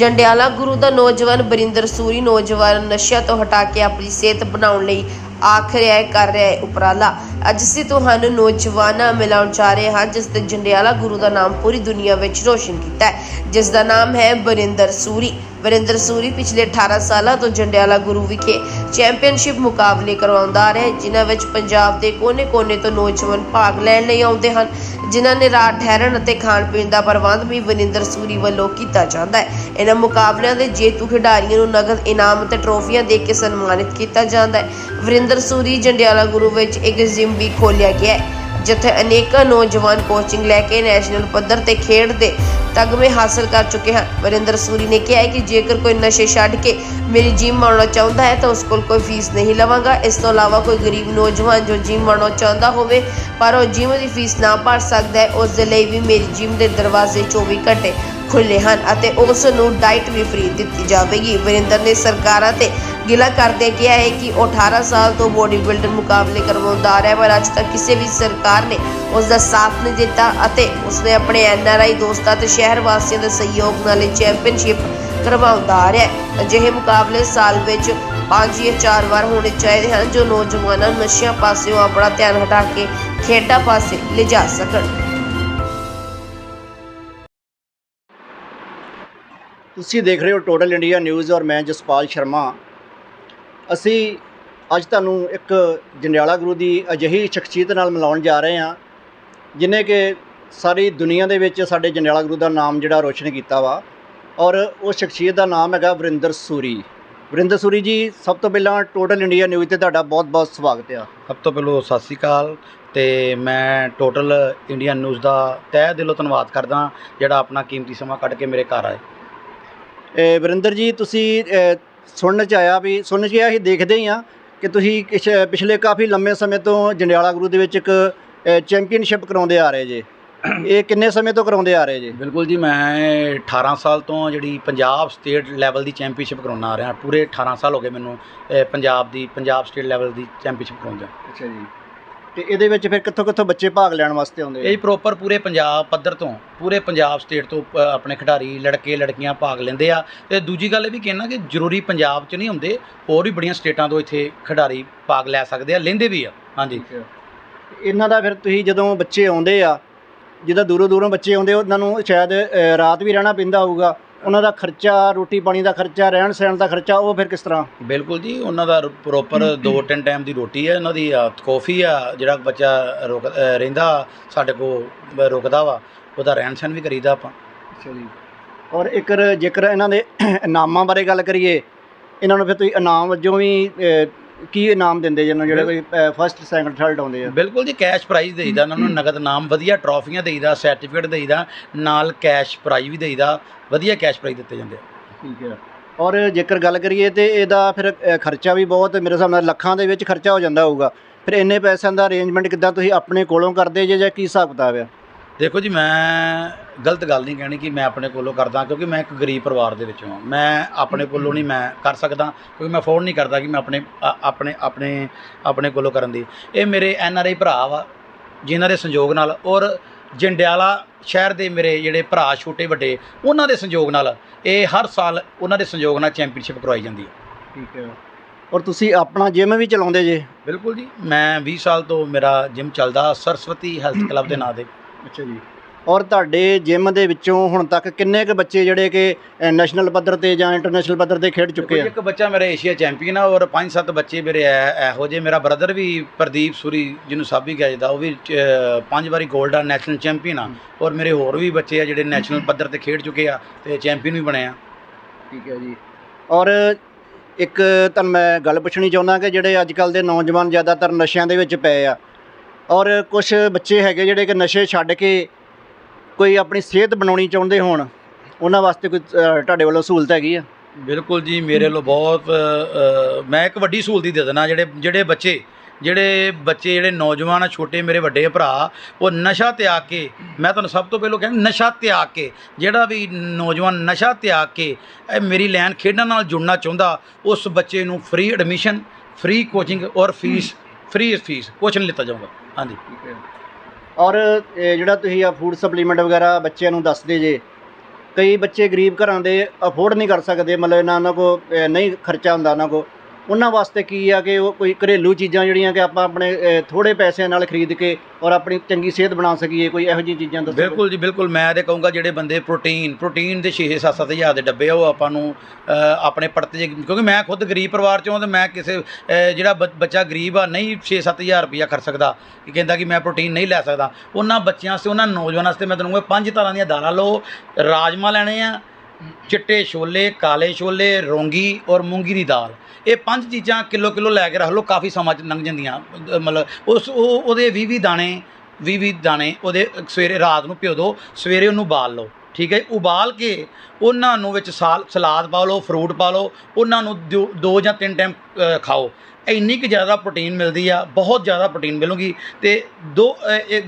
ਜੰਡਿਆਲਾ ਗੁਰੂ ਦਾ ਨੌਜਵਾਨ ਬਰਿੰਦਰ ਸੂਰੀ ਨੌਜਵਾਨ ਨਸ਼ਿਆਂ ਤੋਂ ਹਟਾ ਕੇ ਆਪਣੀ ਸਿਹਤ ਬਣਾਉਣ ਲਈ ਆਖ ਰਿਹਾ ਹੈ, ਕਰ ਰਿਹਾ ਹੈ ਉਪਰਾਲਾ। ਅੱਜ ਅਸੀਂ ਤੁਹਾਨੂੰ ਨੌਜਵਾਨਾਂ ਮਿਲਾਉਣ ਜਾ ਰਹੇ ਹਾਂ, ਜਿਸ ਤੇ ਜੰਡਿਆਲਾ ਗੁਰੂ ਦਾ ਨਾਮ ਪੂਰੀ ਦੁਨੀਆ ਵਿੱਚ ਰੋਸ਼ਨ ਕੀਤਾ ਹੈ। ਜਿਸ ਦਾ ਨਾਮ ਹੈ ਬਰਿੰਦਰ ਸੂਰੀ। ਵਰਿੰਦਰ ਸੂਰੀ ਪਿਛਲੇ 18 ਸਾਲਾਂ ਤੋਂ ਜੰਡਿਆਲਾ ਗੁਰੂ ਵਿਖੇ ਚੈਂਪੀਅਨਸ਼ਿਪ ਮੁਕਾਬਲੇ ਕਰਵਾਉਂਦਾ ਆ ਰਿਹਾ ਹੈ, ਜਿਨ੍ਹਾਂ ਵਿੱਚ ਪੰਜਾਬ ਦੇ ਕੋਨੇ-ਕੋਨੇ ਤੋਂ ਨੌਜਵਾਨ ਭਾਗ ਲੈਣ ਲਈ ਆਉਂਦੇ ਹਨ, ਜਿਨ੍ਹਾਂ ਨੇ ਰਾਤ ਠਹਿਰਨ ਅਤੇ ਖਾਣ ਪੀਣ ਦਾ ਪ੍ਰਬੰਧ ਵੀ ਵਰਿੰਦਰ ਸੂਰੀ ਵੱਲੋਂ ਕੀਤਾ ਜਾਂਦਾ ਹੈ। ਇਹਨਾਂ ਮੁਕਾਬਲਿਆਂ ਦੇ ਜੇਤੂ ਖਿਡਾਰੀਆਂ ਨੂੰ ਨਗਦ ਇਨਾਮ ਅਤੇ ਟਰੋਫੀਆਂ ਦੇ ਕੇ ਸਨਮਾਨਿਤ ਕੀਤਾ ਜਾਂਦਾ ਹੈ। ਵਰਿੰਦਰ ਸੂਰੀ ਜੰਡਿਆਲਾ ਗੁਰੂ ਵਿੱਚ ਇੱਕ ਜਿਮ ਵੀ ਖੋਲ੍ਹਿਆ ਗਿਆ ਹੈ। ਜਿੱਥੇ ਅਨੇਕਾਂ ਨੌਜਵਾਨ ਕੋਚਿੰਗ ਲੈ ਕੇ ਨੈਸ਼ਨਲ ਪੱਧਰ ਤੇ ਖੇਡ ਦੇ ਤਗਮੇ ਹਾਸਲ ਕਰ ਚੁੱਕੇ ਹਨ। ਵਰਿੰਦਰ ਸੂਰੀ ਨੇ ਕਿਹਾ ਹੈ ਕਿ ਜੇਕਰ ਕੋਈ ਨਸ਼ੇ ਛੱਡ ਕੇ ਮੇਰੀ ਜਿਮ ਆਉਣਾ ਚਾਹੁੰਦਾ ਹੈ ਤਾਂ ਉਸ ਕੋਲ ਕੋਈ ਫੀਸ ਨਹੀਂ ਲਵਾਂਗਾ। ਇਸ ਤੋਂ ਇਲਾਵਾ ਕੋਈ ਗਰੀਬ ਨੌਜਵਾਨ ਜੋ ਜਿਮ ਆਉਣਾ ਚਾਹੁੰਦਾ ਹੋਵੇ, ਪਰ ਉਹ ਜਿਮ ਦੀ ਫੀਸ ਨਾ ਭਰ ਸਕਦਾ ਹੈ। ਉਸ ਦੇ ਲਈ ਵੀ ਮੇਰੀ ਜਿਮ ਦੇ ਦਰਵਾਜ਼ੇ 24 ਘੰਟੇ ਖੁੱਲੇ ਹਨ ਅਤੇ ਉਸ ਨੂੰ ਡਾਈਟ ਵੀ ਫ੍ਰੀ ਦਿੱਤੀ ਜਾਵੇਗੀ। ਵਰਿੰਦਰ ਨੇ ਸਰਕਾਰਾਂ ਤੇ ਗਿਲਾ ਕਰਦੇ ਕਿਹਾ ਹੈ ਕਿ ਉਹ 18 ਸਾਲ ਤੋਂ ਬੋਡੀ ਬਿਲਡਰ ਮੁਕਾਬਲੇ ਕਰਵਾਉਂਦਾ ਆ ਰਿਹਾ ਪਰ ਅੱਜ ਤੱਕ ਕਿਸੇ ਵੀ ਸਰਕਾਰ ਨੇ ਉਸ ਦਾ ਸਾਥ ਨਹੀਂ ਦਿੱਤਾ ਅਤੇ ਉਸਨੇ ਆਪਣੇ ਐਨਆਰਆਈ ਦੋਸਤਾਂ ਤੇ ਸ਼ਹਿਰ ਵਾਸੀਆਂ ਦੇ ਸਹਿਯੋਗ ਨਾਲ ਇਹ ਚੈਂਪੀਅਨਸ਼ਿਪ ਕਰਵਾਉਂਦਾ ਆ ਰਿਹਾ ਅਜਿਹੇ ਮੁਕਾਬਲੇ ਸਾਲ ਵਿੱਚ ਪੰਜ ਜਾਂ ਚਾਰ ਵਾਰ ਹੋਣੇ ਚਾਹੀਦੇ ਹਨ ਜੋ ਨੌਜਵਾਨਾਂ ਨਸ਼ਿਆਂ ਪਾਸਿਓਂ ਆਪਣਾ ਧਿਆਨ ਹਟਾ ਕੇ ਖੇਡਾਂ ਪਾਸੇ ਲਿਜਾ ਸਕਣ। ਤੁਸੀਂ ਦੇਖ ਰਹੇ ਹੋ ਟੋਟਲ ਇੰਡੀਆ ਨਿਊਜ਼ ਔਰ ਮੈਂ ਜਸਪਾਲ ਸ਼ਰਮਾ। ਅਸੀਂ ਅੱਜ ਤੁਹਾਨੂੰ ਇੱਕ ਜੰਡਿਆਲਾ ਗੁਰੂ ਦੀ ਅਜਿਹੀ ਸ਼ਖਸੀਅਤ ਨਾਲ ਮਿਲਾਉਣ ਜਾ ਰਹੇ ਹਾਂ, ਜਿਨੇ ਕਿ ਸਾਰੀ ਦੁਨੀਆ ਦੇ ਵਿੱਚ ਸਾਡੇ ਜੰਡਿਆਲਾ ਗੁਰੂ ਦਾ ਨਾਮ ਜਿਹੜਾ ਰੋਸ਼ਨ ਕੀਤਾ ਵਾ ਔਰ ਉਹ ਸ਼ਖਸੀਅਤ ਦਾ ਨਾਮ ਹੈਗਾ ਵਰਿੰਦਰ ਸੂਰੀ। ਵਰਿੰਦਰ ਸੂਰੀ ਜੀ, ਸਭ ਤੋਂ ਪਹਿਲਾਂ ਟੋਟਲ ਇੰਡੀਆ ਨਿਊਜ਼ ਤੇ ਤੁਹਾਡਾ ਬਹੁਤ-ਬਹੁਤ ਸਵਾਗਤ ਆ। ਸਭ ਤੋਂ ਪਹਿਲਾਂ ਸਤਿ ਸ੍ਰੀ ਅਕਾਲ ਤੇ ਮੈਂ ਟੋਟਲ ਇੰਡੀਆ ਨਿਊਜ਼ ਦਾ ਤਹਿ ਦਿਲੋਂ ਧੰਨਵਾਦ ਕਰਦਾ, ਜਿਹੜਾ ਆਪਣਾ ਕੀਮਤੀ ਸਮਾਂ ਕੱਢ ਕੇ ਮੇਰੇ ਘਰ ਆਏ। ਵਰਿੰਦਰ ਜੀ ਤੁਸੀਂ ਸੁਣਨ ਚ ਆਇਆ ਵੀ ਸੁਣਨ ਚ ਆਇਆ ਅਸੀਂ ਦੇਖਦੇ ਹੀ ਆ ਕਿ ਤੁਸੀਂ ਪਿਛਲੇ ਕਾਫੀ ਲੰਮੇ ਸਮੇਂ ਤੋਂ ਜੰਡਿਆਲਾ ਗੁਰੂ ਦੇ ਵਿੱਚ ਇੱਕ ਚੈਂਪੀਅਨਸ਼ਿਪ ਕਰਾਉਂਦੇ ਆ ਰਹੇ ਜੇ। ਇਹ ਕਿੰਨੇ ਸਮੇਂ ਤੋਂ ਕਰਾਉਂਦੇ ਆ ਰਹੇ ਜੇ? ਬਿਲਕੁਲ ਜੀ ਮੈਂ 18 ਸਾਲ ਤੋਂ ਜਿਹੜੀ ਪੰਜਾਬ ਸਟੇਟ ਲੈਵਲ ਦੀ ਚੈਂਪੀਅਨਸ਼ਿਪ ਕਰਾਉਣਾ ਆ ਰਿਹਾ। ਪੂਰੇ 18 ਸਾਲ ਹੋ ਗਏ ਮੈਨੂੰ ਪੰਜਾਬ ਦੀ ਪੰਜਾਬ ਸਟੇਟ ਲੈਵਲ ਦੀ ਚੈਂਪੀਅਨਸ਼ਿਪ ਕਰਾਉਂਦਾ ਅੱਛਾ ਜੀ। ਤੇ ਇਹਦੇ ਵਿੱਚ ਫਿਰ ਕਿੱਥੋਂ ਕਿੱਥੋਂ ਬੱਚੇ ਭਾਗ ਲੈਣ ਵਾਸਤੇ ਆਉਂਦੇ ਇਹ ਪ੍ਰੋਪਰ ਪੂਰੇ ਪੰਜਾਬ ਪੱਧਰ ਤੋਂ ਪੂਰੇ ਪੰਜਾਬ ਸਟੇਟ ਤੋਂ ਅ, ਆਪਣੇ ਖਿਡਾਰੀ ਲੜਕੇ ਲੜਕੀਆਂ ਭਾਗ ਲੈਂਦੇ ਆ। ਤੇ ਦੂਜੀ ਗੱਲ ਇਹ ਵੀ ਕਹਿਣਾ ਕਿ ਜ਼ਰੂਰੀ ਪੰਜਾਬ 'ਚ ਨਹੀਂ ਹੁੰਦੇ ਹੋਰ ਵੀ ਬੜੀਆਂ ਸਟੇਟਾਂ ਤੋਂ ਇੱਥੇ ਖਿਡਾਰੀ ਭਾਗ ਲੈ ਸਕਦੇ ਆ ਲੈਂਦੇ ਵੀ ਆ। ਹਾਂਜੀ। ਇਹਨਾਂ ਦਾ ਫਿਰ ਤੁਸੀਂ ਜਦੋਂ ਬੱਚੇ ਆਉਂਦੇ ਆ ਜਿਹਦਾ ਦੂਰੋਂ ਦੂਰੋਂ ਬੱਚੇ ਆਉਂਦੇ ਉਹਨਾਂ ਨੂੰ ਸ਼ਾਇਦ ਅ, ਰਾਤ ਵੀ ਰਹਿਣਾ ਪੈਂਦਾ ਹੋਊਗਾ। ਉਹਨਾਂ ਦਾ ਖਰਚਾ ਰੋਟੀ ਪਾਣੀ ਦਾ ਖਰਚਾ ਰਹਿਣ ਸਹਿਣ ਦਾ ਖਰਚਾ ਉਹ ਫਿਰ ਕਿਸ ਤਰ੍ਹਾਂ? ਬਿਲਕੁਲ ਜੀ ਉਹਨਾਂ ਦਾ ਪ੍ਰੋਪਰ ਦੋ ਤਿੰਨ ਟਾਈਮ ਦੀ ਰੋਟੀ ਹੈ ਉਹਨਾਂ ਦੀ ਕਾਫੀ ਆ ਜਿਹੜਾ ਬੱਚਾ ਰੁਕ ਰਹਿੰਦਾ ਸਾਡੇ ਕੋਲ ਰੁਕਦਾ ਵਾ ਉਹਦਾ ਰਹਿਣ ਸਹਿਣ ਵੀ ਕਰੀਦਾ ਆਪਾਂ। ਅੱਛਾ ਜੀ। ਔਰ ਇੱਕ ਜੇਕਰ ਇਹਨਾਂ ਦੇ ਇਨਾਮਾਂ ਬਾਰੇ ਗੱਲ ਕਰੀਏ ਇਹਨਾਂ ਨੂੰ ਫਿਰ ਤੁਸੀਂ ਇਨਾਮ ਵਜੋਂ ਵੀ ਕੀ ਇਨਾਮ ਦਿੰਦੇ ਜਿਹਨੂੰ ਜਿਹੜੇ ਕੋਈ ਫਸਟ ਸੈਕੰਡ ਥਰਡ ਆਉਂਦੇ ਆ? ਬਿਲਕੁਲ ਜੀ ਕੈਸ਼ ਪ੍ਰਾਈਜ਼ ਦੇਈਦਾ ਉਹਨਾਂ ਨੂੰ ਨਗਦ ਨਾਮ ਵਧੀਆ ਟਰੋਫੀਆਂ ਦੇਈਦਾ ਸਰਟੀਫਿਕੇਟ ਦੇਈਦਾ ਨਾਲ ਕੈਸ਼ ਪ੍ਰਾਈਜ਼ ਵੀ ਦੇਈਦਾ ਵਧੀਆ ਕੈਸ਼ ਪ੍ਰਾਈਜ਼ ਦਿੱਤੇ ਜਾਂਦੇ ਆ। ਠੀਕ ਹੈ। ਔਰ ਜੇਕਰ ਗੱਲ ਕਰੀਏ ਤੇ ਇਹਦਾ ਫਿਰ ਖਰਚਾ ਵੀ ਬਹੁਤ ਮੇਰੇ ਹਿਸਾਬ ਨਾਲ ਲੱਖਾਂ ਦੇ ਵਿੱਚ ਖਰਚਾ ਹੋ ਜਾਂਦਾ ਹੋਊਗਾ। ਫਿਰ ਇੰਨੇ ਪੈਸਿਆਂ ਦਾ ਅਰੇਂਜਮੈਂਟ ਕਿੱਦਾਂ ਤੁਸੀਂ ਆਪਣੇ ਕੋਲੋਂ ਕਰਦੇ ਜੇ ਜਾਂ ਕੀ ਹਿਸਾਬ ਕਿਤਾਬ ਆ? ਦੇਖੋ ਜੀ ਮੈਂ ਗਲਤ ਗੱਲ ਨਹੀਂ ਕਹਿਣੀ ਕਿ ਮੈਂ ਆਪਣੇ ਕੋਲੋਂ ਕਰਦਾ ਕਿਉਂਕਿ ਮੈਂ ਇੱਕ ਗਰੀਬ ਪਰਿਵਾਰ ਦੇ ਵਿੱਚੋਂ ਹਾਂ। ਮੈਂ ਆਪਣੇ ਕੋਲੋਂ ਨਹੀਂ ਮੈਂ ਕਰ ਸਕਦਾ ਕਿਉਂਕਿ ਮੈਂ ਅਫੋਰਡ ਨਹੀਂ ਕਰਦਾ ਕਿ ਮੈਂ ਆਪਣੇ ਆਪਣੇ ਆਪਣੇ ਆਪਣੇ ਕੋਲੋਂ ਕਰਨ ਦੀ। ਇਹ ਮੇਰੇ ਐਨ ਆਰ ਆਈ ਭਰਾ ਵਾ ਜਿਨ੍ਹਾਂ ਦੇ ਸੰਯੋਗ ਨਾਲ ਔਰ ਜੰਡਿਆਲਾ ਸ਼ਹਿਰ ਦੇ ਮੇਰੇ ਜਿਹੜੇ ਭਰਾ ਛੋਟੇ ਵੱਡੇ ਉਹਨਾਂ ਦੇ ਸੰਯੋਗ ਨਾਲ ਇਹ ਹਰ ਸਾਲ ਉਹਨਾਂ ਦੇ ਸੰਯੋਗ ਨਾਲ ਚੈਂਪੀਅਨਸ਼ਿਪ ਕਰਵਾਈ ਜਾਂਦੀ ਹੈ। ਠੀਕ ਹੈ। ਔਰ ਤੁਸੀਂ ਆਪਣਾ ਜਿਮ ਵੀ ਚਲਾਉਂਦੇ ਜੇ? ਬਿਲਕੁਲ ਜੀ ਮੈਂ 20 ਸਾਲ ਤੋਂ ਮੇਰਾ ਜਿਮ ਚੱਲਦਾ ਸਰਸਵਤੀ ਹੈਲਥ ਕਲੱਬ ਦੇ ਨਾਂ ਤੇ। ਅੱਛਾ ਜੀ। ਔਰ ਤੁਹਾਡੇ ਜਿਮ ਦੇ ਵਿੱਚੋਂ ਹੁਣ ਤੱਕ ਕਿੰਨੇ ਕੁ ਬੱਚੇ ਜਿਹੜੇ ਕਿ ਨੈਸ਼ਨਲ ਪੱਧਰ ਤੇ ਜਾਂ ਇੰਟਰਨੈਸ਼ਨਲ ਪੱਧਰ ਤੇ ਖੇਡ ਚੁੱਕੇ ਜੀ, ਆ ਇੱਕ ਬੱਚਾ ਮੇਰਾ ਏਸ਼ੀਆ ਚੈਂਪੀਅਨ ਆ ਔਰ ਪੰਜ ਸੱਤ ਬੱਚੇ ਮੇਰੇ ਐ- ਇਹੋ ਜਿਹੇ। ਮੇਰਾ ਬ੍ਰਦਰ ਵੀ ਪ੍ਰਦੀਪ ਸੂਰੀ ਜਿਹਨੂੰ ਸਾਬੀ ਕਿਹਾ ਜਾਂਦਾ ਉਹ ਵੀ ਪੰਜ ਵਾਰੀ 골ਡ ਆ ਨੈਸ਼ਨਲ ਚੈਂਪੀਅਨ ਆ। ਔਰ ਮੇਰੇ ਹੋਰ ਵੀ ਬੱਚੇ ਆ ਜਿਹੜੇ ਨੈਸ਼ਨਲ ਪੱਧਰ ਤੇ ਖੇਡ ਚੁੱਕੇ ਆ ਤੇ ਚੈਂਪੀਅਨ ਵੀ ਬਣੇ ਆ। ਠੀਕ ਹੈ ਜੀ। ਔਰ ਇੱਕ ਤੁਹਾਨੂੰ ਮੈਂ ਗੱਲ ਪੁੱਛਣੀ ਚਾਹੁੰਦਾ ਕਿ ਜਿਹੜੇ ਅੱਜ ਕੱਲ ਦੇ ਨੌਜਵਾਨ ਜ਼ਿਆਦਾਤਰ ਨਸ਼ਿਆਂ ਦੇ ਵਿੱਚ ਪਏ ਆ ਔਰ ਕੁਝ ਬੱਚੇ ਹੈਗੇ ਜਿਹੜੇ ਕਿ ਨਸ਼ੇ ਛੱਡ ਕੇ ਕੋਈ ਆਪਣੀ ਸਿਹਤ ਬਣਾਉਣੀ ਚਾਹੁੰਦੇ ਹੋਣ ਉਹਨਾਂ ਵਾਸਤੇ ਕੋਈ ਅ, ਤੁਹਾਡੇ ਵੱਲੋਂ ਸਹੂਲਤ ਹੈਗੀ ਆ? ਬਿਲਕੁਲ ਜੀ ਮੇਰੇ ਵੱਲੋਂ ਬਹੁਤ ਅ, ਮੈਂ ਇੱਕ ਵੱਡੀ ਸਹੂਲਤ ਹੀ ਦੇ ਦੇਣਾ ਜਿਹੜੇ ਜਿਹੜੇ ਬੱਚੇ ਜਿਹੜੇ ਬੱਚੇ ਜਿਹੜੇ ਨੌਜਵਾਨ ਆ ਛੋਟੇ ਮੇਰੇ ਵੱਡੇ ਭਰਾ ਉਹ ਨਸ਼ਾ ਤਿਆਗ ਕੇ ਮੈਂ ਤੁਹਾਨੂੰ ਸਭ ਤੋਂ ਪਹਿਲਾਂ ਕਹਿੰਦਾ ਨਸ਼ਾ ਤਿਆਗ ਕੇ ਜਿਹੜਾ ਵੀ ਨੌਜਵਾਨ ਨਸ਼ਾ ਤਿਆਗ ਕੇ ਇਹ ਮੇਰੀ ਲਾਈਨ ਖੇਡਾਂ ਨਾਲ ਜੁੜਨਾ ਚਾਹੁੰਦਾ ਉਸ ਬੱਚੇ ਨੂੰ ਫ੍ਰੀ ਐਡਮਿਸ਼ਨ ਫ੍ਰੀ ਕੋਚਿੰਗ ਔਰ ਫੀਸ ਫ੍ਰੀ ਫੀਸ ਕੁਛ ਨਹੀਂ ਲਿੱਤਾ ਜਾਊਗਾ। ਹਾਂਜੀ। ਔਰ ਇਹ ਜਿਹੜਾ ਤੁਸੀਂ ਆ ਫੂਡ ਸਪਲੀਮੈਂਟ ਵਗੈਰਾ ਬੱਚਿਆਂ ਨੂੰ ਦੱਸਦੇ ਜੇ, ਕਈ ਬੱਚੇ ਗਰੀਬ ਘਰਾਂ ਦੇ ਅਫੋਰਡ ਨਹੀਂ ਕਰ ਸਕਦੇ, ਮਤਲਬ ਇਹਨਾਂ ਉਹਨਾਂ ਕੋ ਨਹੀਂ ਖਰਚਾ ਹੁੰਦਾ ਉਹਨਾਂ ਕੋ। ਉਹਨਾਂ ਵਾਸਤੇ ਕੀ ਆ ਕਿ ਉਹ ਕੋਈ ਘਰੇਲੂ ਚੀਜ਼ਾਂ ਜਿਹੜੀਆਂ ਕਿ ਆਪਾਂ ਆਪਣੇ ਅ, ਥੋੜੇ ਪੈਸਿਆਂ ਨਾਲ ਖਰੀਦ ਕੇ ਔਰ ਆਪਣੀ ਚੰਗੀ ਸਿਹਤ ਬਣਾ ਸਕੀਏ ਕੋਈ ਇਹੋ ਜਿਹੀਆਂ ਚੀਜ਼ਾਂ ਦੱਸੋ। ਬਿਲਕੁਲ ਜੀ ਬਿਲਕੁਲ। ਮੈਂ ਤੇ ਕਹੂੰਗਾ ਜਿਹੜੇ ਬੰਦੇ ਪ੍ਰੋਟੀਨ ਪ੍ਰੋਟੀਨ ਦੇ 6-7 ਹਜ਼ਾਰ ਦੇ ਡੱਬੇ ਉਹ ਆਪਾਂ ਨੂੰ ਆਪਣੇ ਪੜਤੇ ਜੇ ਕਿਉਂਕਿ ਮੈਂ ਖੁਦ ਗਰੀਬ ਪਰਿਵਾਰ ਚੋਂ ਹਾਂ ਤੇ ਮੈਂ ਕਿਸੇ ਜਿਹੜਾ ਬ- ਬੱਚਾ ਗਰੀਬ ਆ ਨਹੀਂ 6-7 ਹਜ਼ਾਰ ਰੁਪਇਆ ਖਰਚ ਸਕਦਾ। ਕਿ ਕਹਿੰਦਾ ਕਿ ਮੈਂ ਪ੍ਰੋਟੀਨ ਨਹੀਂ ਲੈ ਸਕਦਾ। ਉਹਨਾਂ ਬੱਚਿਆਂ ਵਾਸਤੇ ਉਹਨਾਂ ਨੌਜਵਾਨਾਂ ਵਾਸਤੇ ਮੈਂ ਤੁਹਾਨੂੰ ਪੰਜ ਤਰ੍ਹਾਂ ਦੀਆਂ ਦਾਲਾਂ ਲਓ। ਰਾਜਮਾ ਲੈਣੇ ਆ ਚਿੱਟੇ ਛੋਲੇ ਕਾਲੇ ਛੋਲੇ ਰੋਂਗੀ ਔਰ ਮੂੰਗੀ ਦੀ ਦਾਲ। ਇਹ ਪੰਜ ਚੀਜ਼ਾਂ ਕਿਲੋ ਕਿਲੋ ਲੈ ਕੇ ਰੱਖ ਲਓ, ਕਾਫੀ ਸਮਾਂ ਚ ਲੰਘ ਜਾਂਦੀਆਂ। ਮਤਲਬ ਉਸ ਉਹ ਉਹਦੇ 20 20 ਦਾਣੇ 20 20 ਦਾਣੇ ਉਹਦੇ ਸਵੇਰੇ ਰਾਤ ਨੂੰ ਭਿਓ ਦਿਓ ਸਵੇਰੇ ਉਹਨੂੰ ਉਬਾਲ ਲਓ, ਠੀਕ ਹੈ ਉਬਾਲ ਕੇ ਉਹਨਾਂ ਨੂੰ ਵਿੱਚ ਸਾਲ, ਸਲਾਦ ਪਾ ਲਓ ਫਰੂਟ ਪਾ ਲਓ, ਉਹਨਾਂ ਨੂੰ ਦੋ ਦੋ ਜਾਂ ਤਿੰਨ ਟਾਈਮ ਖਾਓ। ਇੰਨੀ ਕੁ ਜ਼ਿਆਦਾ ਪ੍ਰੋਟੀਨ ਮਿਲਦੀ ਆ, ਬਹੁਤ ਜ਼ਿਆਦਾ ਪ੍ਰੋਟੀਨ ਮਿਲੂਗੀ ਤੇ ਦੋ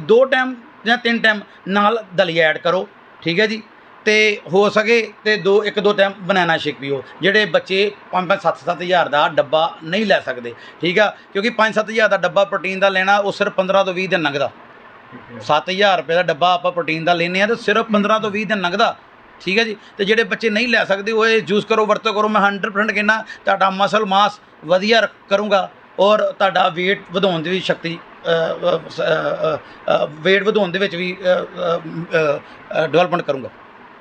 ਦੋ ਟਾਈਮ ਜਾਂ ਤਿੰਨ ਟਾਈਮ ਨਾਲ ਦਲੀਆ ਐਡ ਕਰੋ, ਠੀਕ ਹੈ ਜੀ? ਤੇ ਹੋ ਸਕੇ ਤੇ ਦੋ ਇੱਕ ਦੋ ਟਾਈਮ ਬਨਾਨਾ ਸ਼ੇਕ ਪੀਓ ਜਿਹੜੇ ਬੱਚੇ 5 5 7 7 ਹਜ਼ਾਰ ਦਾ ਡੱਬਾ ਨਹੀਂ ਲੈ ਸਕਦੇ ਠੀਕ ਆ? ਕਿਉਂਕਿ 5 7 ਹਜ਼ਾਰ ਦਾ ਡੱਬਾ ਪ੍ਰੋਟੀਨ ਦਾ ਲੈਣਾ ਉਹ ਸਿਰਫ 15 ਤੋਂ 20 ਦਿਨ ਲੰਘਦਾ। 7000 ਰੁਪਏ ਦਾ ਡੱਬਾ ਆਪਾਂ ਪ੍ਰੋਟੀਨ ਦਾ ਲੈਨੇ ਆ ਤੇ ਸਿਰਫ 15 ਤੋਂ 20 ਦਿਨ ਲੰਘਦਾ ਠੀਕ ਹੈ ਜੀ? ਤੇ ਜਿਹੜੇ ਬੱਚੇ ਨਹੀਂ ਲੈ ਸਕਦੇ ਉਹ ਇਹ ਜੂਸ ਕਰੋ ਵਰਤੋਂ ਕਰੋ ਮੈਂ 100% ਕਹਿੰਦਾ ਤੁਹਾਡਾ ਮਸਲ ਮਾਸ ਵਧੀਆ ਕਰੂੰਗਾ ਔਰ ਤੁਹਾਡਾ weight ਵਧਾਉਣ ਦੀ ਵੀ ਸ਼ਕਤੀ weight ਵਧਾਉਣ ਦੇ ਵਿੱਚ ਵੀ ਡਿਵੈਲਪਮੈਂਟ ਕਰੂੰਗਾ।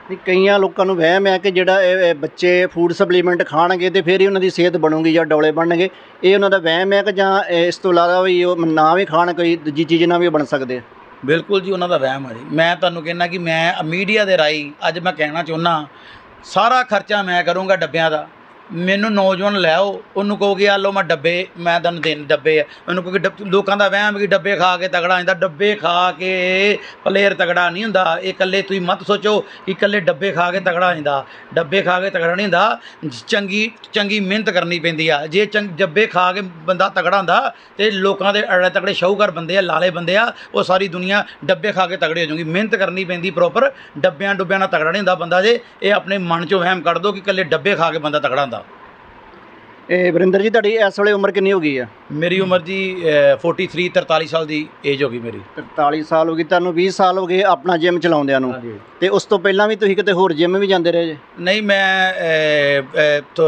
ਨਹੀਂ, ਕਈਆਂ ਲੋਕਾਂ ਨੂੰ ਵਹਿਮ ਹੈ ਕਿ ਜਿਹੜਾ ਇਹ ਇਹ ਬੱਚੇ ਫੂਡ ਸਪਲੀਮੈਂਟ ਖਾਣਗੇ ਤੇ ਫਿਰ ਹੀ ਉਹਨਾਂ ਦੀ ਸਿਹਤ ਬਣੂਗੀ ਜਾਂ ਡੌਲੇ ਬਣਨਗੇ। ਇਹ ਉਹਨਾਂ ਦਾ ਵਹਿਮ ਹੈ ਕਿ ਜਾਂ ਇਹ ਇਸ ਤੋਂ ਇਲਾਵਾ ਵੀ ਉਹ ਨਾ ਵੀ ਖਾਣ ਕੋਈ ਦੂਜੀ ਚੀਜ਼ ਨਾਲ ਵੀ ਬਣ ਸਕਦੇ ਆ? ਬਿਲਕੁਲ ਜੀ ਉਹਨਾਂ ਦਾ ਵਹਿਮ ਹੈ ਜੀ। ਮੈਂ ਤੁਹਾਨੂੰ ਕਹਿੰਦਾ ਕਿ ਮੈਂ ਮੀਡੀਆ ਦੇ ਰਾਹੀਂ ਅੱਜ ਮੈਂ ਕਹਿਣਾ ਚਾਹੁੰਦਾ ਸਾਰਾ ਖਰਚਾ ਮੈਂ ਕਰੂੰਗਾ ਡੱਬਿਆਂ ਦਾ। ਮੈਨੂੰ ਨੌਜਵਾਨ ਲੈ ਆਓ ਉਹਨੂੰ ਕਿ ਆ ਲਓ ਮੈਂ ਡੱਬੇ, ਮੈਂ ਤੁਹਾਨੂੰ ਦੇਣ ਡੱਬੇ ਆ। ਉਹਨੂੰ ਕਹੋਗੇ ਡੱਬ- ਲੋਕਾਂ ਦਾ ਵਹਿਮ ਕਿ ਡੱਬੇ ਖਾ ਕੇ ਤਗੜਾ ਹੁੰਦਾ ਡੱਬੇ ਖਾ ਕੇ ਪਲੇਅਰ ਤਗੜਾ ਨਹੀਂ ਹੁੰਦਾ। ਇਹ ਇਕੱਲੇ ਤੁਸੀਂ ਮਤ ਸੋਚੋ ਕਿ ਇਕੱਲੇ ਡੱਬੇ ਖਾ ਕੇ ਤਗੜਾ ਹੁੰਦਾ ਡੱਬੇ ਖਾ ਕੇ ਤਗੜਾ ਨਹੀਂ ਹੁੰਦਾ। ਚੰਗੀ ਚੰਗੀ ਮਿਹਨਤ ਕਰਨੀ ਪੈਂਦੀ ਆ। ਜੇ ਚੰਗ, ਡੱਬੇ ਖਾ ਕੇ ਬੰਦਾ ਤਗੜਾ ਹੁੰਦਾ ਤੇ ਲੋਕਾਂ ਦੇ ਅੜੇ ਤਗੜੇ ਸ਼ਾਹੂਕਾਰ ਬੰਦੇ ਆ, ਲਾਲੇ ਬੰਦੇ ਆ, ਉਹ ਸਾਰੀ ਦੁਨੀਆ ਡੱਬੇ ਖਾ ਕੇ ਤਗੜੇ ਹੋ ਜਾਊਗੀ। ਮਿਹਨਤ ਕਰਨੀ ਪੈਂਦੀ ਪ੍ਰੋਪਰ ਡੱਬਿਆਂ ਡੁੱਬਿਆਂ ਨਾਲ ਤਗੜਾ ਨਹੀਂ ਹੁੰਦਾ ਬੰਦਾ ਜੇ। ਇਹ ਆਪਣੇ ਮਨ ਚੋਂ ਵਹਿਮ ਕੱਢ ਦੋ ਕਿ ਇਕੱਲੇ ਡੱਬੇ ਖਾ ਕੇ ਬੰਦਾ ਤਗੜਾ ਹੁੰਦਾ। ਇਹ ਵਰਿੰਦਰ ਜੀ ਤੁਹਾਡੀ ਇਸ ਵੇਲੇ ਉਮਰ ਕਿੰਨੀ ਹੋ ਗਈ ਆ? ਮੇਰੀ ਉਮਰ ਜੀ ਅ, 43 43 ਸਾਲ ਦੀ ਏਜ ਹੋ ਗਈ ਮੇਰੀ। 43 ਸਾਲ ਹੋ ਗਈ ਤੁਹਾਨੂੰ 20 ਸਾਲ ਹੋ ਗਏ ਆਪਣਾ ਜਿਮ ਚਲਾਉਂਦਿਆਂ ਨੂੰ। ਤੇ ਉਸ ਤੋਂ ਪਹਿਲਾਂ ਵੀ ਤੁਸੀਂ ਕਿਤੇ ਹੋਰ ਜਿਮ ਵੀ ਜਾਂਦੇ ਰਹੇ ਜੇ? ਨਹੀਂ ਮੈਂ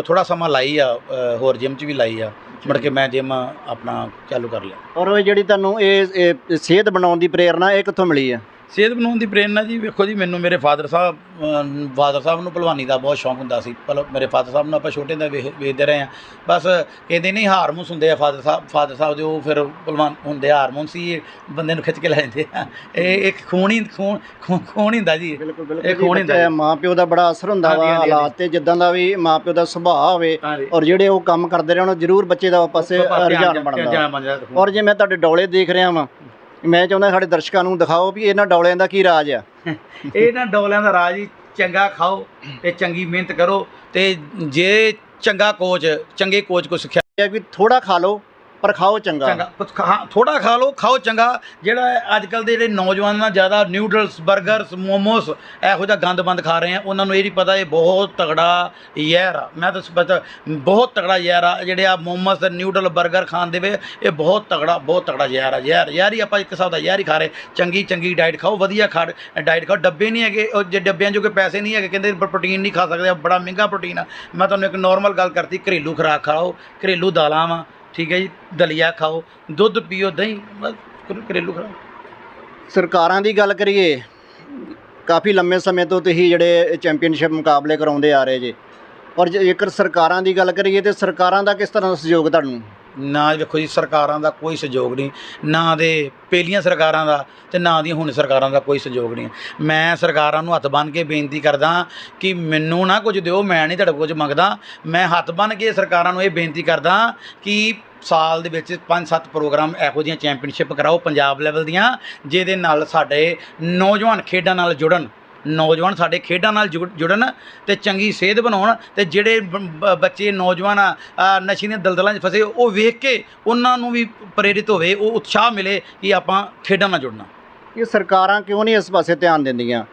ਥੋੜਾ ਸਮਾਂ ਲਾਈ ਆ ਹੋਰ ਜਿਮ 'ਚ ਵੀ ਲਾਈ ਆ ਮੁੜ ਕੇ ਮੈਂ ਜਿਮ ਆਪਣਾ ਚਾਲੂ ਕਰ ਲਿਆ। ਔਰ ਉਹ ਜਿਹੜੀ ਤੁਹਾਨੂੰ ਇਹ ਇਹ ਸਿਹਤ ਬਣਾਉਣ ਦੀ ਪ੍ਰੇਰਣਾ ਇਹ ਕਿੱਥੋਂ ਮਿਲੀ ਆ? ਸਿਹਤ ਬਣਾਉਣ ਦੀ ਪ੍ਰੇਰਨਾ ਜੀ ਵੇਖੋ ਜੀ ਮੈਨੂੰ ਮੇਰੇ ਫਾਦਰ ਸਾਹਿਬ ਫਾਦਰ ਸਾਹਿਬ ਨੂੰ ਭਲਵਾਨੀ ਦਾ ਬਹੁਤ ਸ਼ੌਂਕ ਹੁੰਦਾ ਸੀ। ਪਰ ਮੇਰੇ ਫਾਦਰ ਸਾਹਿਬ ਨੂੰ ਆਪਾਂ ਛੋਟੇ ਦਾ ਵੇਖ- ਵੇਖਦੇ ਰਹੇ ਆ ਬਸ ਕਹਿੰਦੇ ਨਹੀਂ ਹਾਰਮੋਨਸ ਹੁੰਦੇ ਆ ਫਾਦਰ ਸਾਹਿਬ ਫਾਦਰ ਸਾਹਿਬ ਦੇ ਉਹ ਫਿਰ ਭਲਵਾਨ ਹੁੰਦੇ ਹਾਰਮੋਨ ਸੀ ਇਹ ਬੰਦੇ ਨੂੰ ਖਿੱਚ ਕੇ ਲੈ ਜਾਂਦੇ ਆ। ਇਹ ਇੱਕ ਖੂਨ ਹੀ ਖੂਨ ਖੂਨ ਹੀ ਹੁੰਦਾ ਜੀ। ਇਹ ਖੂਨ ਹੁੰਦਾ। ਮਾਂ ਪਿਓ ਦਾ ਬੜਾ ਅਸਰ ਹੁੰਦਾ ਵਾ ਹਾਲਾਤ ਤੇ ਜਿੱਦਾਂ ਦਾ ਵੀ ਮਾਂ ਪਿਓ ਦਾ ਸੁਭਾਅ ਹੋਵੇ ਔਰ ਜਿਹੜੇ ਉਹ ਕੰਮ ਕਰਦੇ ਰਹਿਣ ਉਹ ਜ਼ਰੂਰ ਬੱਚੇ ਦਾ ਪਾਸੇ ਰੁਝਾਨ ਬਣਦਾ। ਔਰ ਜੇ ਮੈਂ ਤੁਹਾਡੇ ਡੌਲੇ ਦੇਖ ਰਿਹਾ ਵਾਂ ਮੈਂ ਚਾਹੁੰਦਾ ਸਾਡੇ ਦਰਸ਼ਕਾਂ ਨੂੰ ਦਿਖਾਓ ਵੀ ਇਹਨਾਂ ਡੌਲਿਆਂ ਦਾ ਕੀ ਰਾਜ ਆ। ਇਹ ਨਾ ਡੋਲਿਆਂ ਦਾ ਰਾਜ ਹੀ ਚੰਗਾ ਖਾਓ ਤੇ ਚੰਗੀ ਮਿਹਨਤ ਕਰੋ ਤੇ ਜੇ ਚੰਗਾ ਕੋਚ ਚੰਗੇ ਕੋਚ ਕੋ ਸਿੱਖਿਆ ਵੀ ਥੋੜਾ ਖਾ ਲਓ। ਪਰ ਖਾਓ ਚੰਗਾ। ਚੰਗਾ। ਖਾ- ਥੋੜਾ ਖਾ ਲਓ, ਖਾਓ ਚੰਗਾ। ਜਿਹੜਾ ਅੱਜ ਕੱਲ ਦੇ ਜਿਹੜੇ ਨੌਜਵਾਨ ਨੌਜਵਾਨਾਂ ਜ਼ਿਆਦਾ ਨਿਊਡਲਸ 버ਗਰਸ ਮੋਮੋਸ ਇਹੋ ਜਿਹਾ ਗੰਦ ਬੰਦ ਖਾ ਰਹੇ ਆ, ਉਹਨਾਂ ਨੂੰ ਇਹ ਨਹੀਂ ਪਤਾ ਇਹ ਬਹੁਤ ਤਗੜਾ ਜ਼ਹਿਰ ਆ। ਮੈਂ ਤਾਂ ਪਤਾ ਬਹੁਤ ਤਗੜਾ ਜ਼ਹਿਰ ਆ। ਜਿਹੜੇ ਆ ਮੋਮੋਸ ਤੇ ਨਿਊਡਲ 버ਗਰ ਖਾਣ ਦੇ ਵੇ ਇਹ ਬਹੁਤ ਤਗੜਾ ਬਹੁਤ ਤਗੜਾ ਜ਼ਹਿਰ ਆ। ਜ਼ਹਿਰ ਜ਼ਹਿਰ ਹੀ ਆਪਾਂ ਇੱਕ ਹਿਸਾਬ ਦਾ ਜ਼ਹਿਰ ਹੀ ਖਾ ਰਹੇ। ਚੰਗੀ ਚੰਗੀ ਡਾਈਟ ਖਾਓ, ਵਧੀਆ ਖਾ ਡਾਈਟ ਖਾਓ। ਡੱਬੇ ਨਹੀਂ ਹੈਗੇ, ਉਹ ਜੇ ਡੱਬਿਆਂ ਜੋ ਕੋਈ ਪੈਸੇ ਨਹੀਂ ਹੈਗੇ, ਕਹਿੰਦੇ ਪ੍ਰੋਟੀਨ ਨਹੀਂ ਖਾ ਸਕਦੇ ਬੜਾ ਮਹਿੰਗਾ ਪ੍ਰੋਟੀਨ ਆ। ਮੈਂ ਤੁਹਾਨੂੰ ਇੱਕ ਨੋਰਮਲ ਗੱਲ ਕਰਤੀ, ਘਰੇਲੂ ਖੁਰਾਕ ਖਾਓ, ਘਰੇਲੂ ਦਾਲਾਂ ਵਾ। ਠੀਕ ਹੈ ਜੀ, ਦਲੀਆ ਖਾਓ, ਦੁੱਧ ਪੀਓ, ਦਹੀਂ, ਬਸ ਘਰੇਲੂ ਖੁਰਾਕ। ਸਰਕਾਰਾਂ ਦੀ ਗੱਲ ਕਰੀਏ, ਕਾਫੀ ਲੰਮੇ ਸਮੇਂ ਤੋਂ ਤੁਸੀਂ ਜਿਹੜੇ ਚੈਂਪੀਅਨਸ਼ਿਪ ਮੁਕਾਬਲੇ ਕਰਾਉਂਦੇ ਆ ਰਹੇ ਜੇ। ਔਰ ਜੇ- ਜੇਕਰ ਸਰਕਾਰਾਂ ਦੀ ਗੱਲ ਕਰੀਏ ਤੇ ਸਰਕਾਰਾਂ ਦਾ ਕਿਸ ਤਰ੍ਹਾਂ ਦਾ ਸਹਿਯੋਗ ਤੁਹਾਨੂੰ? ਨਾ ਵੇਖੋ ਜੀ, ਸਰਕਾਰਾਂ ਦਾ ਕੋਈ ਸਹਿਯੋਗ ਨਹੀਂ, ਨਾ ਦੇ ਪਹਿਲੀਆਂ ਸਰਕਾਰਾਂ ਦਾ ਤੇ ਨਾ ਦੀਆਂ ਹੁਣ ਸਰਕਾਰਾਂ ਦਾ ਕੋਈ ਸਹਿਯੋਗ ਨਹੀਂ। ਮੈਂ ਸਰਕਾਰਾਂ ਨੂੰ ਹੱਥ ਬੰਨ੍ਹ ਕੇ ਬੇਨਤੀ ਕਰਦਾ ਕਿ ਮੈਨੂੰ ਨਾ ਕੁਝ ਦਿਓ, ਮੈਂ ਨਹੀਂ ਤੁਹਾਡੇ ਕੋਲ ਕੁਝ ਮੰਗਦਾ। ਮੈਂ ਹੱਥ ਬੰਨ੍ਹ ਕੇ ਸਰਕਾਰਾਂ ਨੂੰ ਇਹ ਬੇਨਤੀ ਕਰਦਾ ਕਿ ਸਾਲ ਦੇ ਵਿੱਚ 5-7 ਪ੍ਰੋਗਰਾਮ ਇਹੋ ਜਿਹੀਆਂ ਚੈਂਪੀਅਨਸ਼ਿਪ ਕਰਾਓ ਪੰਜਾਬ ਲੈਵਲ ਦੀਆਂ, ਜਿਹਦੇ ਨਾਲ ਸਾਡੇ ਨੌਜਵਾਨ ਖੇਡਾਂ ਨਾਲ ਜੁੜਨ। ਨੌਜਵਾਨ ਸਾਡੇ ਖੇਡਾਂ ਨਾਲ ਜੁੜ- ਜੁੜਨ ਤੇ ਚੰਗੀ ਸਿਹਤ ਬਣਾਉਣ ਤੇ ਜਿਹੜੇ ਬੱਚੇ ਨੌਜਵਾਨ ਆ, ਆ, ਨਸ਼ੇ ਦੀਆਂ ਦਲਦਲਾਂ 'ਚ ਫਸੇ ਉਹ ਵੇਖ ਕੇ ਉਹਨਾਂ ਨੂੰ ਵੀ ਪ੍ਰੇਰਿਤ ਹੋਵੇ ਉਹ ਉਤਸ਼ਾਹ ਮਿਲੇ ਕਿ ਆਪਾਂ ਖੇਡਾਂ ਨਾਲ ਜੁੜਨਾ। ਇਹ ਸਰਕਾਰਾਂ ਕਿਉਂ ਨਹੀਂ ਇਸ ਪਾਸੇ ਧਿਆਨ ਦਿੰਦੀਆਂ?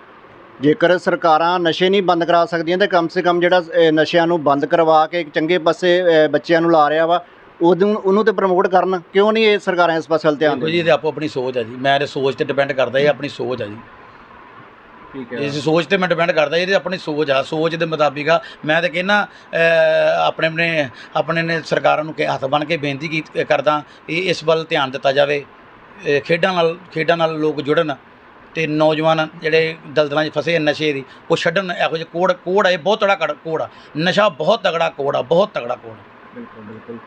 ਜੇਕਰ ਸਰਕਾਰਾਂ ਨਸ਼ੇ ਨਹੀਂ ਬੰਦ ਕਰਾ ਸਕਦੀਆਂ ਤਾਂ ਕਮ ਸੇ ਕਮ ਜਿਹੜਾ ਨਸ਼ਿਆਂ ਨੂੰ ਬੰਦ ਕਰਵਾ ਕੇ ਇੱਕ ਚੰਗੇ ਪਾਸੇ ਬੱਚਿਆਂ ਨੂੰ ਲਾ ਰਿਹਾ ਵਾ ਉਹਨੂੰ ਉਹਨੂੰ ਤੇ ਪ੍ਰਮੋਟ ਕਰਨ। ਕਿਉਂ ਨਹੀਂ ਇਹ ਸਰਕਾਰਾਂ ਇਸ ਪਾਸੇ ਧਿਆਨ ਦੇਖੋ ਜੀ ਦਿੰਦੀਆਂ? ਇਹ ਆਪੋ ਆਪਣੀ ਸੋਚ ਹੈ ਜੀ। ਮੈਂ ਤੇ ਸੋਚ ਤੇ ਡਿਪੈਂਡ ਕਰਦਾ ਇਹ ਆਪਣੀ ਸੋਚ ਹੈ ਜੀ। ਠੀਕ ਇਸ ਸੋਚ ਤੇ ਮੈਂ ਡਿਪੈਂਡ ਕਰਦਾ ਇਹਦੀ ਆਪਣੀ ਸੋਚ ਆ ਸੋਚ ਦੇ ਮੁਤਾਬਿਕ ਆ। ਮੈਂ ਤਾਂ ਕਹਿੰਦਾ ਆਪਣੇ ਆਪਣੇ ਆਪਣੇ ਨੇ ਸਰਕਾਰਾਂ ਨੂੰ ਕਿ ਹੱਥ ਬਣ ਕੇ ਬੇਨਤੀ ਕੀ ਕਰਦਾ ਇਹ ਇਸ ਵੱਲ ਧਿਆਨ ਦਿੱਤਾ ਜਾਵੇ। ਇਹ ਖੇਡਾਂ ਨਾਲ ਖੇਡਾਂ ਨਾਲ ਲੋਕ ਜੁੜਨ ਤੇ ਨੌਜਵਾਨ ਜਿਹੜੇ ਦਲਦਲਾਂ 'ਚ ਫਸੇ ਆ ਨਸ਼ੇ ਦੀ ਉਹ ਛੱਡਣ ਇਹੋ ਜਿਹੇ ਕੋੜ ਕੋੜ ਆ ਇਹ ਬਹੁਤ ਤਗੜਾ ਕੜ- ਕੋੜ ਆ। ਨਸ਼ਾ ਬਹੁਤ ਤਗੜਾ ਕੋੜ ਆ ਬਹੁਤ ਤਗੜਾ ਕੋੜ ਆ। ਬਿਲਕੁਲ ਬਿਲਕੁਲ।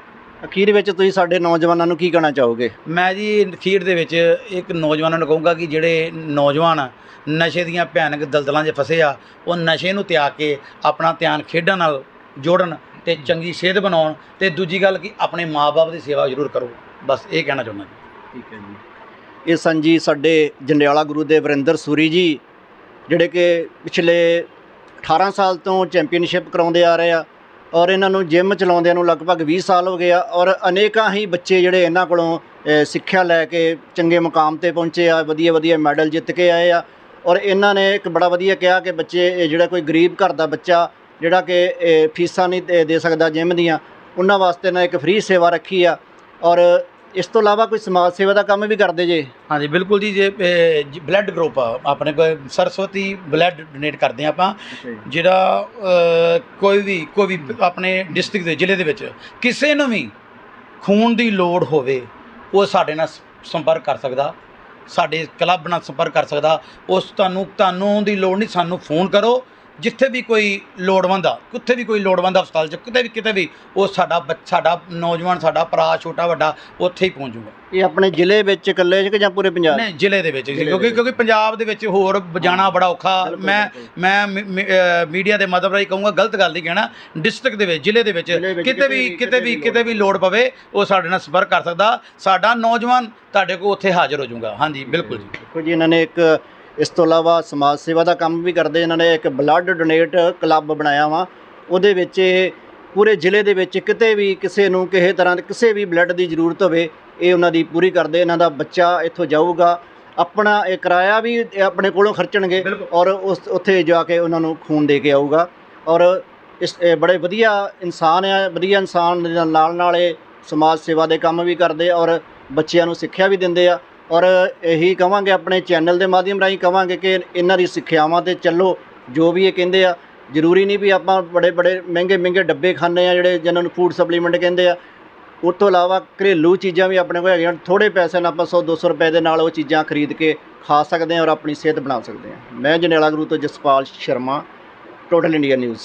ਅਖੀਰ ਵਿੱਚ ਤੁਸੀਂ ਸਾਡੇ ਨੌਜਵਾਨਾਂ ਨੂੰ ਕੀ ਕਹਿਣਾ ਚਾਹੋਗੇ? ਮੈਂ ਜੀ ਅਖੀਰ ਦੇ ਵਿੱਚ ਇੱਕ ਨੌਜਵਾਨਾਂ ਨੂੰ ਕਹੂੰਗਾ ਕਿ ਜਿਹੜੇ ਨੌਜਵਾਨ ਨਸ਼ੇ ਦੀਆਂ ਭਿਆਨਕ ਦਲਦਲਾਂ 'ਚ ਫਸੇ ਆ ਉਹ ਨਸ਼ੇ ਨੂੰ ਤਿਆਗ ਕੇ ਆਪਣਾ ਧਿਆਨ ਖੇਡਾਂ ਨਾਲ ਜੋੜਨ ਤੇ ਚੰਗੀ ਸਿਹਤ ਬਣਾਉਣ ਤੇ ਦੂਜੀ ਗੱਲ ਕਿ ਆਪਣੇ ਮਾਪੇ ਦੀ ਸੇਵਾ ਜ਼ਰੂਰ ਕਰੋ। ਬਸ ਇਹ ਕਹਿਣਾ ਚਾਹੁੰਦਾ ਜੀ। ਠੀਕ ਹੈ ਜੀ। ਇਹ ਸਨ ਜੀ ਸਾਡੇ ਜੰਡਿਆਲਾ ਗੁਰੂ ਦੇ ਵਰਿੰਦਰ ਸੂਰੀ ਜੀ ਜਿਹੜੇ ਕਿ ਪਿਛਲੇ 18 ਸਾਲ ਤੋਂ ਚੈਂਪੀਅਨਸ਼ਿਪ ਕਰਾਉਂਦੇ ਆ ਰਹੇ ਆ ਔਰ ਇਹਨਾਂ ਨੂੰ ਜਿਮ ਚਲਾਉਂਦਿਆਂ ਨੂੰ ਲਗਭਗ 20 ਸਾਲ ਹੋ ਗਏ ਆ ਔਰ ਅਨੇਕਾਂ ਹੀ ਬੱਚੇ ਜਿਹੜੇ ਇਹਨਾਂ ਕੋਲੋਂ ਸਿੱਖਿਆ ਲੈ ਕੇ ਚੰਗੇ ਮੁਕਾਮ ਤੇ ਪਹੁੰਚੇ ਆ ਵਧੀਆ ਵਧੀਆ ਮੈਡਲ ਜਿੱਤ ਕੇ ਆਏ ਆ। ਔਰ ਇਹਨਾਂ ਨੇ ਇੱਕ ਬੜਾ ਵਧੀਆ ਕਿਹਾ ਕਿ ਬੱਚੇ ਜਿਹੜਾ ਕੋਈ ਗਰੀਬ ਘਰ ਦਾ ਬੱਚਾ ਜਿਹੜਾ ਕਿ ਫੀਸਾਂ ਨਹੀਂ ਦੇ- ਦੇ ਸਕਦਾ ਜਿਮ ਦੀਆਂ, ਉਹਨਾਂ ਵਾਸਤੇ ਨਾ ਇੱਕ ਫ੍ਰੀ ਸੇਵਾ ਰੱਖੀ ਆ। ਔਰ ਇਸ ਤੋਂ ਇਲਾਵਾ ਕੋਈ ਸਮਾਜ ਸੇਵਾ ਦਾ ਕੰਮ ਵੀ ਕਰਦੇ ਜੇ? ਹਾਂਜੀ ਬਿਲਕੁਲ ਜੀ ਜੇ ਬਲੱਡ ਗਰੁੱਪ ਆਪਣੇ ਕੋਲ ਸਰਸਵਤੀ ਬਲੱਡ ਡੋਨੇਟ ਕਰਦੇ ਆ ਆਪਾਂ ਜਿਹੜਾ ਕੋਈ ਵੀ ਕੋਈ ਵੀ ਆਪਣੇ ਡਿਸਟ੍ਰਿਕਟ ਦੇ ਜ਼ਿਲ੍ਹੇ ਦੇ ਵਿੱਚ ਕਿਸੇ ਨੂੰ ਵੀ ਖੂਨ ਦੀ ਲੋੜ ਹੋਵੇ ਉਹ ਸਾਡੇ ਨਾਲ ਸੰਪਰਕ ਕਰ ਸਕਦਾ ਸਾਡੇ ਕਲੱਬ ਨਾਲ ਸੰਪਰਕ ਕਰ ਸਕਦਾ ਉਸ ਤੁਹਾਨੂੰ ਤੁਹਾਨੂੰ ਦੀ ਲੋੜ ਨਹੀਂ ਸਾਨੂੰ ਫੋਨ ਕਰੋ ਜਿੱਥੇ ਵੀ ਕੋਈ ਲੋੜਵੰਦ ਆ ਕਿੱਥੇ ਵੀ ਕੋਈ ਲੋੜਵੰਦ ਹਸਪਤਾਲ 'ਚ ਕਿਤੇ ਵੀ ਕਿਤੇ ਵੀ ਉਹ ਸਾਡਾ ਸਾਡਾ ਨੌਜਵਾਨ ਸਾਡਾ ਭਰਾ ਛੋਟਾ ਵੱਡਾ ਉੱਥੇ ਹੀ ਪਹੁੰਚ ਜਾਊਗਾ ਇਹ ਆਪਣੇ ਜ਼ਿਲ੍ਹੇ ਵਿੱਚ ਇਕੱਲੇ ਚ ਕਿ ਜਾਂ ਪੂਰੇ ਪੰਜਾਬ ਨਹੀਂ ਜ਼ਿਲ੍ਹੇ ਦੇ ਵਿੱਚ ਕਿਉਂਕਿ। ਕਿਉਂਕਿ ਪੰਜਾਬ ਦੇ ਵਿੱਚ ਹੋਰ ਜਾਣਾ ਬੜਾ ਔਖਾ। ਮੈਂ। ਮੈਂ ਮੀਡੀਆ ਦੇ ਮਦਦ ਰਾਹੀਂ ਕਹੂੰਗਾ ਗਲਤ ਗੱਲ ਨਹੀਂ ਕਹਿਣਾ ਡਿਸਟ੍ਰਿਕਟ ਦੇ ਵਿੱਚ ਜ਼ਿਲ੍ਹੇ ਦੇ ਵਿੱਚ ਕਿਤੇ ਵੀ ਕਿਤੇ ਵੀ ਕਿਤੇ ਵੀ ਲੋੜ ਪਵੇ। ਉਹ ਸਾਡੇ ਨਾਲ ਸੰਪਰਕ ਕਰ ਸਕਦਾ। ਸਾਡਾ ਨੌਜਵਾਨ ਤੁਹਾਡੇ ਕੋਲ ਉੱਥੇ ਹਾਜ਼ਰ ਹੋ ਜਾਊਗਾ ਹਾਂਜੀ ਬਿਲਕੁਲ ਜੀ। ਦੇਖੋ ਜੀ ਇਹਨਾਂ ਨੇ ਇੱਕ ਇਸ ਤੋਂ ਇਲਾਵਾ ਸਮਾਜ ਸੇਵਾ ਦਾ ਕੰਮ ਵੀ ਕਰਦੇ ਇਹਨਾਂ ਨੇ ਇੱਕ ਬਲੱਡ ਡੋਨੇਟ ਕਲੱਬ ਬਣਾਇਆ ਵਾ। ਉਹਦੇ ਵਿੱਚ ਇਹ ਪੂਰੇ ਜ਼ਿਲ੍ਹੇ ਦੇ ਵਿੱਚ ਕਿਤੇ ਵੀ ਕਿਸੇ ਨੂੰ ਕਿਸੇ ਤਰ੍ਹਾਂ ਦੇ ਕਿਸੇ ਵੀ ਬਲੱਡ ਦੀ ਜ਼ਰੂਰਤ ਹੋਵੇ ਇਹ ਉਹਨਾਂ ਦੀ ਪੂਰੀ ਕਰਦੇ ਇਹਨਾਂ ਦਾ ਬੱਚਾ ਇੱਥੋਂ ਜਾਊਗਾ। ਆਪਣਾ ਇਹ ਕਿਰਾਇਆ ਵੀ ਆਪਣੇ ਕੋਲੋਂ ਖਰਚਣਗੇ। ਔਰ ਉਸ ਉੱਥੇ ਜਾ ਕੇ ਉਹਨਾਂ ਨੂੰ ਖੂਨ ਦੇ ਕੇ ਆਊਗਾ। ਔਰ ਇਸ ਬੜੇ ਵਧੀਆ ਇਨਸਾਨ ਆ ਵਧੀਆ ਇਨਸਾਨ ਦੇ ਨਾਲ ਨਾਲ ਇਹ ਸਮਾਜ ਸੇਵਾ ਦੇ ਕੰਮ ਵੀ ਕਰਦੇ ਔਰ ਬੱਚਿਆਂ ਨੂੰ ਸਿੱਖਿਆ ਵੀ ਦਿੰਦੇ ਆ। ਔਰ ਇਹੀ ਕਵਾਂਗੇ ਆਪਣੇ ਚੈਨਲ ਦੇ ਮਾਧਿਅਮ ਰਾਹੀਂ ਕਵਾਂਗੇ ਕਿ ਇਹਨਾਂ ਦੀ ਸਿੱਖਿਆਵਾਂ ਤੇ ਚੱਲੋ, ਜੋ ਵੀ ਇਹ ਕਹਿੰਦੇ ਆ। ਜ਼ਰੂਰੀ ਨਹੀਂ ਵੀ ਆਪਾਂ ਬੜੇ ਬੜੇ ਮਹਿੰਗੇ ਮਹਿੰਗੇ ਡੱਬੇ ਖਾਂਦੇ ਆ, ਜਿਹੜੇ ਜਿਨ੍ਹਾਂ ਨੂੰ ਫੂਡ ਸਪਲੀਮੈਂਟ ਕਹਿੰਦੇ ਆ। ਉਸ ਤੋਂ ਇਲਾਵਾ ਘਰੇਲੂ ਚੀਜ਼ਾਂ ਵੀ ਆਪਣੇ ਕੋਲ ਹੈਗੀਆਂ ਥੋੜੇ ਪੈਸੇ ਨਾਲ ਆਪਾਂ 100 200 ਰੁਪਏ ਦੇ ਨਾਲ ਉਹ ਚੀਜ਼ਾਂ ਖਰੀਦ ਕੇ ਖਾ ਸਕਦੇ ਹਾਂ ਔਰ ਆਪਣੀ ਸਿਹਤ ਬਣਾ ਸਕਦੇ ਹਾਂ ਮੈਂ ਜਨੇਲਾ ਗੁਰੂ ਤੋਂ Jaspal Sharma total India news